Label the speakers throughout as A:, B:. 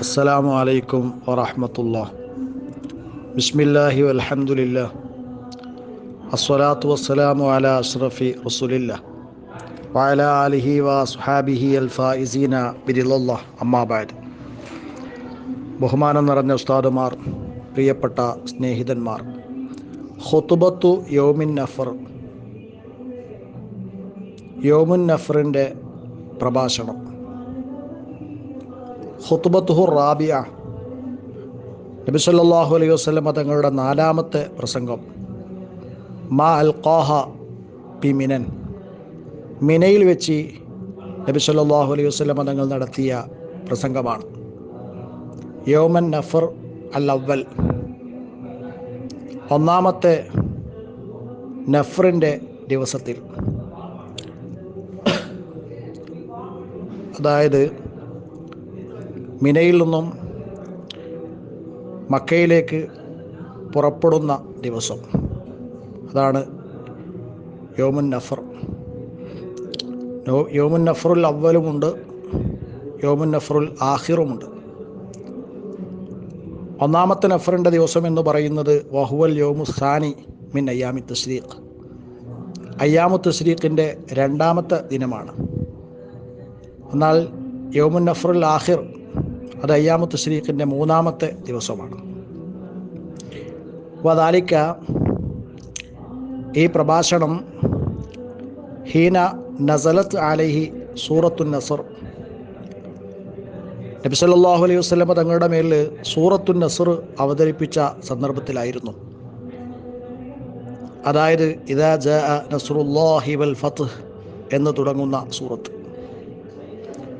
A: അസ്സലാമു അലൈക്കും വറഹമത്തുള്ള. ബിസ്മില്ലാഹി അലഹമുല്ല അസ്വലാത്തു വസ്സലാമു അല അഷ്റഫി റസുലില്ല. വഅല ആലിഹി വസ്ഹാബിഹി അൽ ഫായിസീന ബിരിലുള്ള അമ്മാബാദ് ബഹുമാനം നിറഞ്ഞ ഉസ്താദുമാർ പ്രിയപ്പെട്ട സ്നേഹിതന്മാർ ഖുതുബത്തു യോമിൻ നഫർ. യോമുൻ നഫറിന്റെ പ്രഭാഷണം. ഖുത്തുബത്തുഹു റാബിയ. നബി സല്ലല്ലാഹു അലൈഹി വസ്ലമ തങ്ങളുടെ നാലാമത്തെ പ്രസംഗം. മാ അൽ ഖാഹ പി മിനൻ. മിനയിൽ വെച്ച് നബി സല്ലല്ലാഹു അലൈഹി വസ്ലമ തങ്ങൾ നടത്തിയ പ്രസംഗമാണ്. യോമൻ നഫർ അൽ അവൽ ഒന്നാമത്തെ നഫറിന്റെ ദിവസത്തിൽ. അതായത് മിനയിൽ നിന്നും മക്കയിലേക്ക് പുറപ്പെടുന്ന ദിവസം. അതാണ് യോമുൻ നഫർ. യോമുൻ നഫറുൽ അവലുമുണ്ട് യോമുൻ നഫറുൽ ആഹിറുമുണ്ട് ഒന്നാമത്തെ നഫറിന്റെ ദിവസം എന്ന് പറയുന്നത് വഹുവൽ യോമു സാനി മിൻ അയ്യാമി തസ്രീഖ്. അയ്യാമു തസ്രീഖിന്റെ രണ്ടാമത്തെ ദിനമാണ്. എന്നാൽ യോമുൻ നഫറുൽ ആഹിർ അത് അയ്യാമത്ത് ശരീഖിന്റെ മൂന്നാമത്തെ ദിവസമാണ്. വദാലിക്ക ഈ പ്രഭാഷണം ഹീന നസലത്ത് അലൈഹി സൂറത്തു നസർ. നബിസല്ലാഹു അലൈഹി വസല്ലമ തങ്ങളുടെ മേൽ സൂറത്തു നസർ അവതരിപ്പിച്ച സന്ദർഭത്തിലായിരുന്നു. അതായത് ഇദാ ജ നസറുല്ലാഹി വൽ ഫത്ത് എന്ന് തുടങ്ങുന്ന സൂറത്ത്.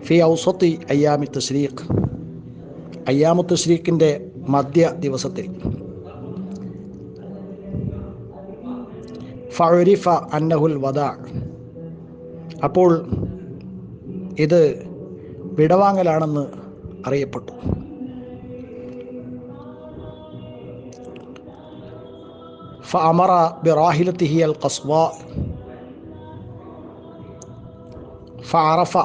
A: ഫി ഔസത്തി അയ്യാമി തസ്രീഖ് അയ്യാമു ശ്രീഖിന്റെ മധ്യ ദിവസത്തിൽ. ഫറിഫ അന്നഹുൽ വദ. അപ്പോൾ ഇത് വിടവാങ്ങലാണെന്ന് അറിയപ്പെട്ടു. ഫഅമറ ബിറാഹിലത്തിഹിയൽ അൽ ഖസ്വ ഫഅറഫ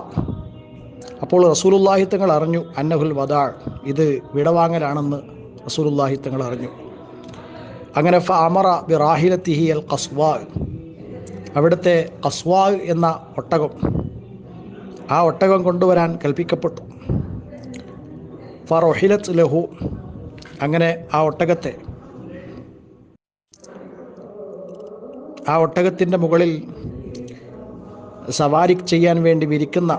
A: അപ്പോൾ റസൂലുള്ളാഹി തങ്ങൾ അറിഞ്ഞു അന്നഹുൽ വദാൾ ഇത് വിടവാങ്ങലാണെന്ന് റസൂലുള്ളാഹി തങ്ങൾ അറിഞ്ഞു. അങ്ങനെ ഫ അമറ ഫഅമറ തിഹി അൽ കസ്വാ അവിടുത്തെ കസ്വാ എന്ന ഒട്ടകം ആ ഒട്ടകം കൊണ്ടുവരാൻ കൽപ്പിക്കപ്പെട്ടു. ഫറൊഹിലത്ത് ലഹു അങ്ങനെ ആ ഒട്ടകത്തെ ആ ഒട്ടകത്തിന്റെ മുകളിൽ സവാരി ചെയ്യാൻ വേണ്ടി വിരിക്കുന്ന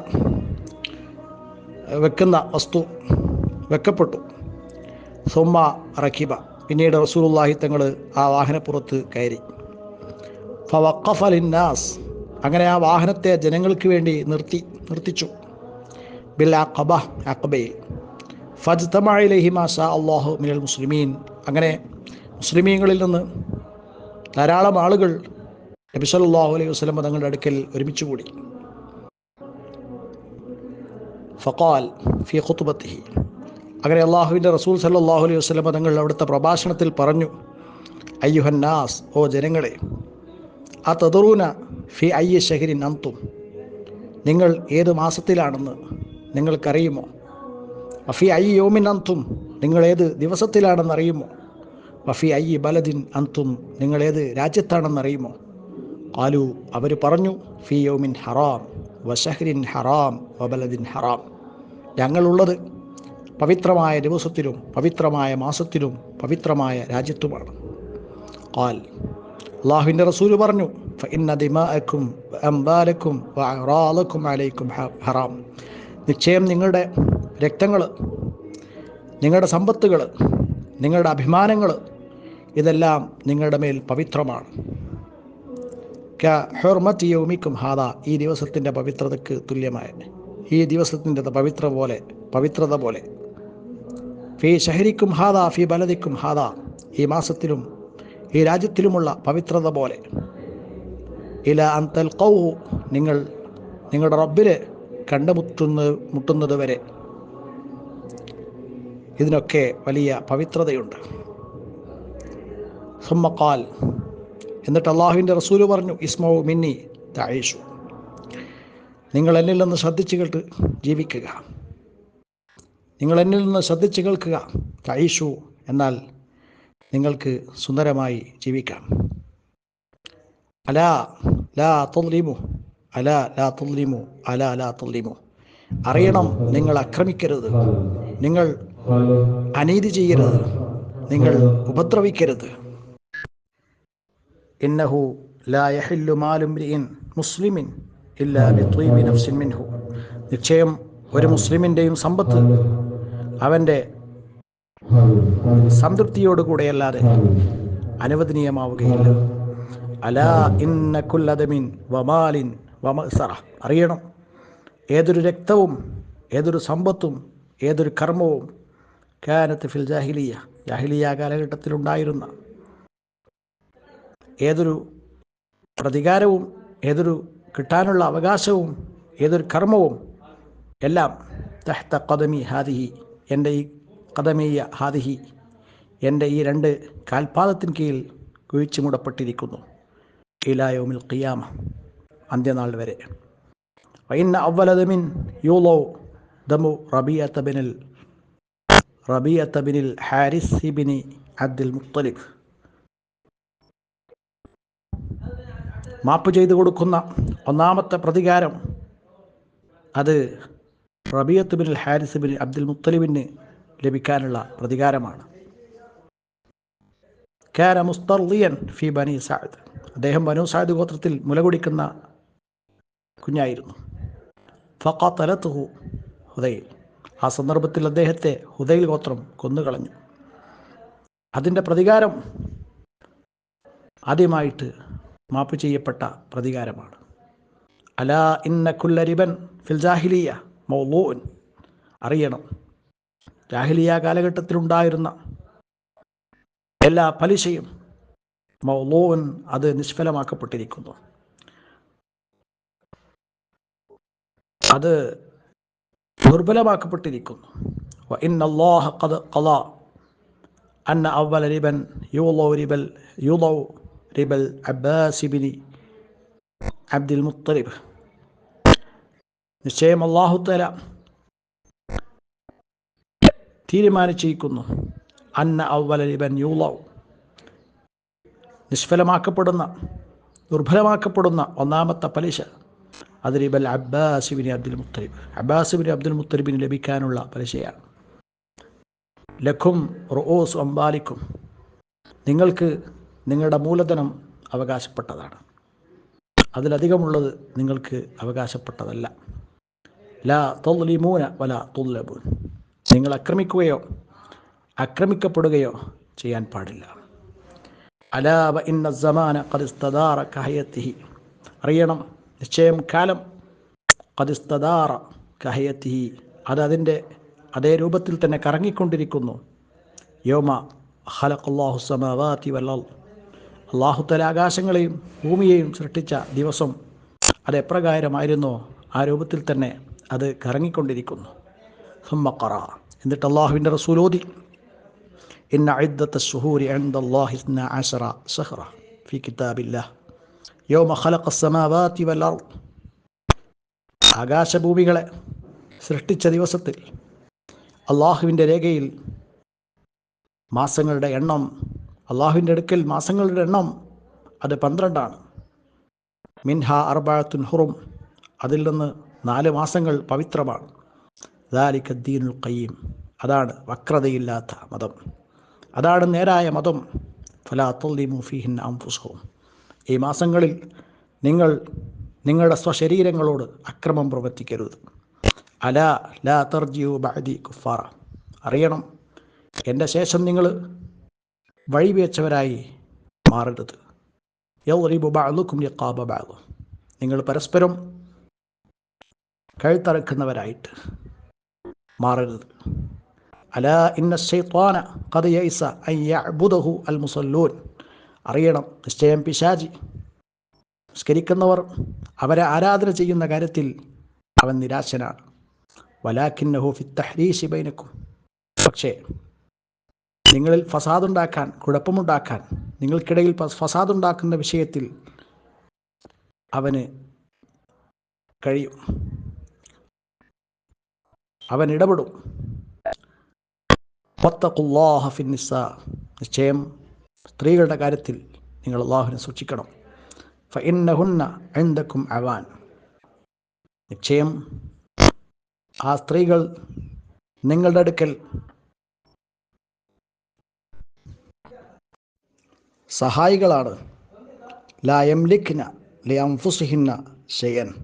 A: വെക്കുന്ന വസ്തു വെക്കപ്പെട്ടു. സുമ്മ റഖിബ പിന്നീട് റസൂലുള്ളാഹി തങ്ങൾ ആ വാഹനപ്പുറത്ത് കയറി. ഫവക്കഫലിന്നാസ് അങ്ങനെ ആ വാഹനത്തെ ജനങ്ങൾക്ക് വേണ്ടി നിർത്തി നിർത്തിച്ചു. ബിൽ അഖബ അഖബയിൽ ഫജ്തമയിലഹി മാഷാ അള്ളാഹു മിനൽ മുസ്ലിമീൻ. അങ്ങനെ മുസ്ലിമീങ്ങളിൽ നിന്ന് ധാരാളം ആളുകൾ നബി സല്ലല്ലാഹു അലൈഹി വസല്ലം തങ്ങളുടെ അടുക്കൽ ഒരുമിച്ച് കൂടി. ഫഖാൽ ഫി ഖുത്ബത്തിഹി. അങ്ങനെ അള്ളാഹുവിന്റെ റസൂൽ സല്ലാഹു അലൈഹി വസ്ലമ തങ്ങൾ അവിടുത്തെ പ്രഭാഷണത്തിൽ പറഞ്ഞു അയ്യുഹന്നാസ് ഓ ജനങ്ങളെ ആ തദറൂന ഫി അയ്യ ഷഹരി നന്തും നിങ്ങൾ ഏത് മാസത്തിലാണെന്ന് നിങ്ങൾക്കറിയുമോ? അഫി അയ്യ യോമിൻ അന്തും? നിങ്ങൾ ഏത് ദിവസത്തിലാണെന്ന് അറിയുമോ? വഫി അയ്യ ബലദിൻ അന്തും? നിങ്ങൾ ഏത് രാജ്യത്താണെന്ന് അറിയുമോ? കാലു അവർ പറഞ്ഞു ഫി യോമിൻ ഹറാം. വഷഹരിൻ ഹറാം വബലദിൻ ഹറാം. ഞങ്ങളുള്ളത് പവിത്രമായ ദിവസത്തിലും പവിത്രമായ മാസത്തിലും പവിത്രമായ രാജ്യത്തുമാണ്. കാൽ അള്ളാഹുവിന്റെ റസൂൽ പറഞ്ഞു ഫഇന്ന ദിമാഅക്കും അംബാലക്കും വഅറാലക്കും അലൈക്കും ഹറാം. നിശ്ചയം നിങ്ങളുടെ രക്തങ്ങൾ നിങ്ങളുടെ സമ്പത്തുകൾ നിങ്ങളുടെ അഭിമാനങ്ങൾ ഇതെല്ലാം നിങ്ങളുടെ മേൽ പവിത്രമാണ്. ഹെർമത്ത് യൗമിക്കും ഹാദ. ഈ ദിവസത്തിന്റെ പവിത്രതയ്ക്ക് തുല്യമായ ഈ ദിവസത്തിന്റെ പവിത്ര പോലെ പവിത്രത പോലെ. ഫി ഷഹരിക്കും ഹാദ ഫി ബലദിക്കും ഹാദ. ഈ മാസത്തിലും ഈ രാജ്യത്തിലുമുള്ള പവിത്രത പോലെ. ഇല അന്തൽ കൗ നിങ്ങൾ നിങ്ങളുടെ റബ്ബിനെ കണ്ടുമുട്ടുന്ന മുട്ടുന്നത് വരെ ഇതിനൊക്കെ വലിയ പവിത്രതയുണ്ട്. സുമ്മക്കാൽ എന്നിട്ട് അള്ളാഹുവിന്റെ റസൂൽ പറഞ്ഞു ഇസ്മോ മിന്നി തായേഷു നിങ്ങൾ എന്നിൽ നിന്ന് ശ്രദ്ധിച്ചു കേട്ട് ജീവിക്കുക. നിങ്ങൾ എന്നിൽ നിന്ന് ശ്രദ്ധിച്ച് കേൾക്കുക തായേഷു എന്നാൽ നിങ്ങൾക്ക് സുന്ദരമായി ജീവിക്കാം. അല ലാ തുല്ലിമു അല ലാ തുല്ലിമു അല ലാ തുല്ലിമു അറിയണം നിങ്ങൾ അക്രമിക്കരുത്. നിങ്ങൾ അനീതി ചെയ്യരുത്. നിങ്ങൾ ഉപദ്രവിക്കരുത്. ഇന്നഹു യഹില്ലു امرئ മുസ്ലിമിൻ ഇല്ലാ بطيب നഫ്സിൻ മിൻഹു. നിശ്ചയം ഒരു മുസ്ലിമിന്റെയും സമ്പത്ത് അവന്റെ സംതൃപ്തിയോടുകൂടെയല്ലാതെ അനുവദനീയമാവുകയില്ല. അലാ ഇന്ന കുല്ലതമിൻ വമാലിൻ വമസറ അറിയണം ഏതൊരു രക്തവും ഏതൊരു സമ്പത്തും ഏതൊരു കർമ്മവും കാനത്ത് ഫിൽ ജാഹിലിയ ജാഹിലിയ കാലഘട്ടത്തിലുണ്ടായിരുന്ന ഏതൊരു പ്രതികാരവും ഏതൊരു കിട്ടാനുള്ള അവകാശവും ഏതൊരു കർമ്മവും എല്ലാം തഹ്ത കദമി ഹാദിഹി എന്റെ ഈ കദമീയ ഹാദിഹി എന്റെ ഈ രണ്ട് കാൽപാദത്തിന് കീഴിൽ കുഴിച്ചു മൂടപ്പെട്ടിരിക്കുന്നു. ഇലായോമിൽ ഖിയാമ അന്ത്യനാൾ വരെ. വൈന്ന അവലദമിൻ യൂലോ ദമു റബിയ തബിനിൽ റബിയ തബിനിൽ ഹാരിസ് ഹിബിനി അബ്ദുൽ മുത്തലിബ്. മാപ്പ് ചെയ്തു കൊടുക്കുന്ന ഒന്നാമത്തെ പ്രതികാരം അത് Rabiah bin Harith bin Abdul മുത്തലിബിന് ലഭിക്കാനുള്ള പ്രതികാരമാണ്. കാര മുസ്തർലിയൻ ഫി ബനി സാദ് അദ്ദേഹം ബനു സാദ് ഗോത്രത്തിൽ മുലകുടിക്കുന്ന കുഞ്ഞായിരുന്നു. ഫഖത്തലത്തുഹു ഹുദൈൽ. ആ സന്ദർഭത്തിൽ അദ്ദേഹത്തെ ഹുദൈൽ ഗോത്രം കൊന്നുകളഞ്ഞു. അതിന്റെ പ്രതികാരം ആദ്യമായിട്ട് മാപ്പ് ചെയ്യപ്പെട്ട പ്രതികാരമാണ്. അല ഇന്ന കുല്ലരിബൻ ഫിൽ ജാഹിലിയ മൗലൂൻ. അറിയണം ജാഹിലിയ കാലഘട്ടത്തിലുണ്ടായിരുന്ന എല്ലാ പലിശയും മൗലൂൻ അത് നിഷ്ഫലമാക്കപ്പെട്ടിരിക്കുന്നു. അത് ദുർബലമാക്കപ്പെട്ടിരിക്കുന്നു. ഇന്നല്ലാഹ ഖദ ഖള അന്ന അവ്വല റിബൻ യൂളോ റിബൽ യൂളോ ربا العباس بن عبد المطلب നിശ്ചയം അള്ളാഹുത്തല തീരുമാനിച്ചിരിക്കുന്നു അന്ന അവല ലിബൻ യൂളവ് നിഷ്ഫലമാക്കപ്പെടുന്ന ദുർബലമാക്കപ്പെടുന്ന ഒന്നാമത്തെ പലിശ അത് റിബൽ അബ്ബാസിബിന് അബ്ദുൽ മുത്തലിബ് അബ്ബാസിബിന് അബ്ദുൽ മുത്തലിബിന് ലഭിക്കാനുള്ള പലിശയാണ് ലഖും റോസ് അംബാലിക്കും നിങ്ങൾക്ക് നിങ്ങളുടെ മൂലധനം അവകാശപ്പെട്ടതാണ്. അതിലധികമുള്ളത് നിങ്ങൾക്ക് അവകാശപ്പെട്ടതല്ല. ലാ തൊല്ലിമൂന വല തുല്ലബൂൻ നിങ്ങൾ അക്രമിക്കുകയോ അക്രമിക്കപ്പെടുകയോ ചെയ്യാൻ പാടില്ല. അലാബ ഇന്ന സമാന കദിസ്തദാറ കഹയത്തിഹി. അറിയണം നിശ്ചയം കാലം കദിസ്തദാറ കഹയത്തിഹി. അത് അതിന്റെ അതേ രൂപത്തിൽ തന്നെ കറങ്ങിക്കൊണ്ടിരിക്കുന്നു. യോമ ഹലഖുല്ലാഹു സമാവാതി വല്ലൽ അള്ളാഹുത്തല ആകാശങ്ങളെയും ഭൂമിയെയും സൃഷ്ടിച്ച ദിവസം അത് എപ്രകാരമായിരുന്നോ? ആ രൂപത്തിൽ തന്നെ അത് കറങ്ങിക്കൊണ്ടിരിക്കുന്നു. ഹുമ്മക്കറ എന്നിട്ട് അള്ളാഹുവിന്റെ റസൂലോദി ഇന്ന അഴുദ്ദത്ത സുഹൂരി അൻദല്ലാഹിസ്ന ആശറ സഹ്റ ഫി കിതാബില്ല യോമ ഖലഖ സമാവാതി ആകാശഭൂമികളെ സൃഷ്ടിച്ച ദിവസത്തിൽ അള്ളാഹുവിന്റെ രേഖയിൽ മാസങ്ങളുടെ എണ്ണം അള്ളാഹുവിന്റെ അടുക്കൽ മാസങ്ങളുടെ എണ്ണം അത് പന്ത്രണ്ടാണ്. മിൻഹ അർബാത്തുൻ ഹുറും. അതിൽ നിന്ന് നാല് മാസങ്ങൾ പവിത്രമാണ്. ദാലിഖദ്ദീനുൽ ഖയ്യീം. അതാണ് വക്രതയില്ലാത്ത മതം. അതാണ് നേരായ മതം. ഫലാത്തുല്ലി മുഫീഹിൻ അംഫുസവും ഈ മാസങ്ങളിൽ നിങ്ങൾ നിങ്ങളുടെ സ്വശരീരങ്ങളോട് അക്രമം പ്രവർത്തിക്കരുത്. അല ലാ തർജിയു ബഅദി കുഫാറ. അറിയണം എന്റെ ശേഷം നിങ്ങൾ വഴിവേച്ചവരായി മാറരുത്. യൗറിബു ബഅലുക്കും ലിഖാബ ബഅദ. നിങ്ങൾ പരസ്പരം കഴുത്തറക്കുന്നവരായിട്ട് മാറരുത്. അല ഇന്ന ശൈത്വാന ഖദ് യൈസ അൻ യഅബുദഹു അൽ മുസല്ലൂൻ അറിയണം നിശ്ചയം പിശാജി നിസ്കരിക്കുന്നവർ അവരെ ആരാധന ചെയ്യുന്ന കാര്യത്തിൽ അവൻ നിരാശനാണ്. വലാഖിന്നഹു ഫി തഹ്രീഷി ബൈനക്കും. പക്ഷേ നിങ്ങളിൽ ഫസാദുണ്ടാക്കാൻ കുഴപ്പമുണ്ടാക്കാൻ നിങ്ങൾക്കിടയിൽ ഫസാദുണ്ടാക്കുന്ന വിഷയത്തിൽ അവന് കഴിയും. അവൻ ഇടപെടും. ഫിന്നിസ നിശ്ചയം സ്ത്രീകളുടെ കാര്യത്തിൽ നിങ്ങൾ അള്ളാഹുവിനെ സൂക്ഷിക്കണം. ഫഇന്നഹുന്ന എന്തക്കും അവാൻ. നിശ്ചയം ആ സ്ത്രീകൾ നിങ്ങളുടെ അടുക്കൽ സഹായികളാണ്. ലായം ലിഖ്ന ലിയംഫുസിഹിന്ന ഷെയൻ.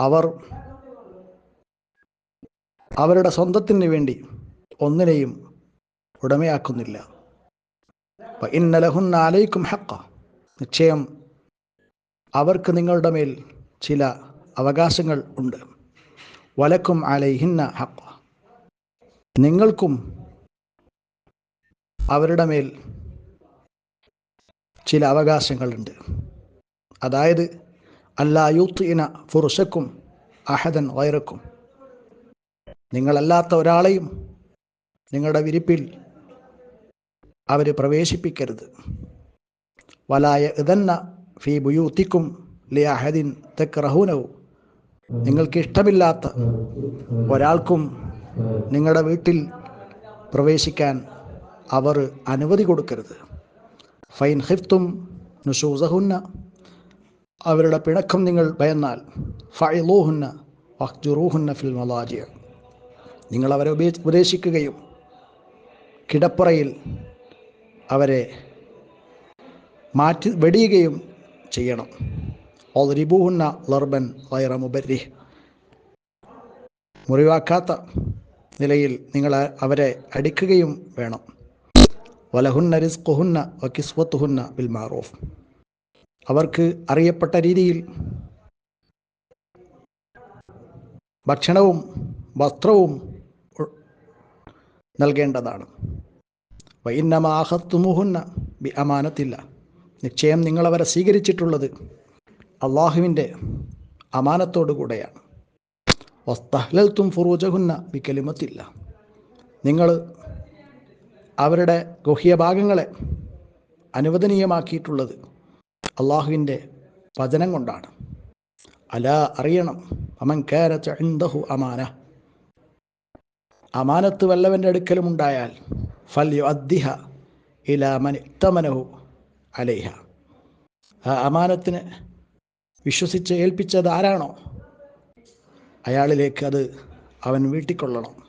A: അവർ അവരുടെ സ്വന്തത്തിന് വേണ്ടി ഒന്നിനെയും ഉടമയാക്കുന്നില്ല. ഇന്നലഹുന്ന അലൈക്കും ഹക്ക നിശ്ചയം അവർക്ക് നിങ്ങളുടെ മേൽ ചില അവകാശങ്ങൾ ഉണ്ട്. വലക്കും അലൈഹിന്ന ഹക്ക നിങ്ങൾക്കും അവരുടെ മേൽ ചില അവകാശങ്ങളുണ്ട്. അതായത് അല്ലാ യൂത്ത് ഇന ഫുറുഷക്കും അഹദൻ വൈറക്കും നിങ്ങളല്ലാത്ത ഒരാളെയും നിങ്ങളുടെ വിരിപ്പിൽ അവർ പ്രവേശിപ്പിക്കരുത്. വലായ ഇതന്ന ഫീ ബുയൂത്തിക്കും ലിയാഹദിൻ തെക്റഹൂനവും നിങ്ങൾക്ക് ഇഷ്ടമില്ലാത്ത ഒരാൾക്കും നിങ്ങളുടെ വീട്ടിൽ പ്രവേശിക്കാൻ അവർ അനുമതി കൊടുക്കരുത്. ഫൈൻ ഹിഫ്തും നുഷൂസഹുന്ന അവരുടെ പിണക്കം നിങ്ങൾ ഭയന്നാൽ ഫൈലോഹുന്ന വഹ്ജുറൂഹുന്ന ഫിൽ മലാജിയ നിങ്ങൾ അവരെ ഉപേ- ഉപദേശിക്കുകയും കിടപ്പറയിൽ അവരെ മാറ്റി വെടിയുകയും ചെയ്യണം. ഓറിബൂഹുന്ന ലർബൻ വൈറ മുബരി മുറിവാക്കാത്ത നിലയിൽ നിങ്ങൾ അവരെ അടിക്കുകയും വേണം. വലഹുന്ന റിസ്ഖുഹുന്ന വക്കിസ്വത്തുഹുന്ന ബിൽ മാറൂഫ്. അവർക്ക് അറിയപ്പെട്ട രീതിയിൽ ഭക്ഷണവും വസ്ത്രവും നൽകേണ്ടതാണ്. വൈന്നമാഹത്തുമുഹുന്ന ബി അമാനത്തില്ല. നിശ്ചയം നിങ്ങളവരെ സ്വീകരിച്ചിട്ടുള്ളത് അള്ളാഹുവിന്റെ അമാനത്തോടു കൂടെയാണ്. വസ്തഹ്ലൽത്തും ഫുറൂജഹുന്ന ബി കലിമത്തില്ല. നിങ്ങൾ അവരുടെ ഗുഹ്യഭാഗങ്ങളെ അനുവദനീയമാക്കിയിട്ടുള്ളത് അള്ളാഹുവിന്റെ വചനം കൊണ്ടാണ്. അല അറിയണം. അമൻ കേരഹു അമാന. അമാനത്ത് വല്ലവന്റെ അടുക്കലും ഉണ്ടായാൽ ഫൽ അദ്ദിഹ ഇല മൻ ഇത്തമനഹു അലൈഹ. ആ അമാനത്തിന് വിശ്വസിച്ച് ഏൽപ്പിച്ചത് ആരാണോ? അയാളിലേക്ക് അത് അവൻ വീട്ടിക്കൊള്ളണം.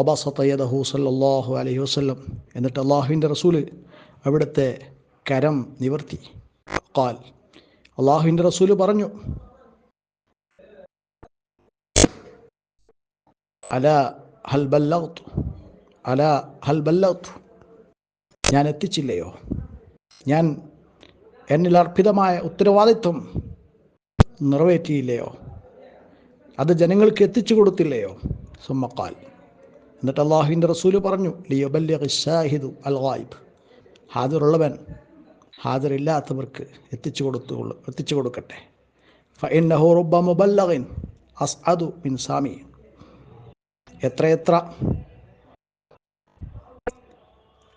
A: ഒബസത്തയ്യദഹു സല്ലാഹു അലൈഹി വസല്ലം. എന്നിട്ട് അള്ളാഹുവിന്റെ റസൂൽ അവിടുത്തെ കരം നിവർത്തി. കാൽ അള്ളാഹുവിന്റെ റസൂൽ പറഞ്ഞു അല ഹൽ ബല്ലൗത്തു അല ഹൽ ബല്ലൗത്തു ഞാൻ എത്തിച്ചില്ലയോ? ഞാൻ എന്നിൽ അർപ്പിതമായ ഉത്തരവാദിത്വം നിറവേറ്റിയില്ലയോ? അത് ജനങ്ങൾക്ക് എത്തിച്ചു കൊടുത്തില്ലയോ? സുമ്മക്കാൽ എന്നിട്ട് അള്ളാഹുവിന്റെ റസൂൽ പറഞ്ഞു ലിയബല്യ ഷാഹിദു അൽ ഗായിബ്. ഹാജറുള്ളവൻ ഹാജറില്ലാത്തവർക്ക് എത്തിച്ചു കൊടുത്തു എത്തിച്ചു കൊടുക്കട്ടെ. അസ്അദു മിൻ സാമി എത്രയെത്ര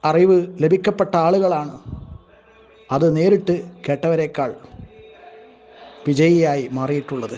A: അറിവ് ലഭിക്കപ്പെട്ട ആളുകളാണ് അത് നേരിട്ട് കേട്ടവരെക്കാൾ വിജയിയായി മാറിയിട്ടുള്ളത്.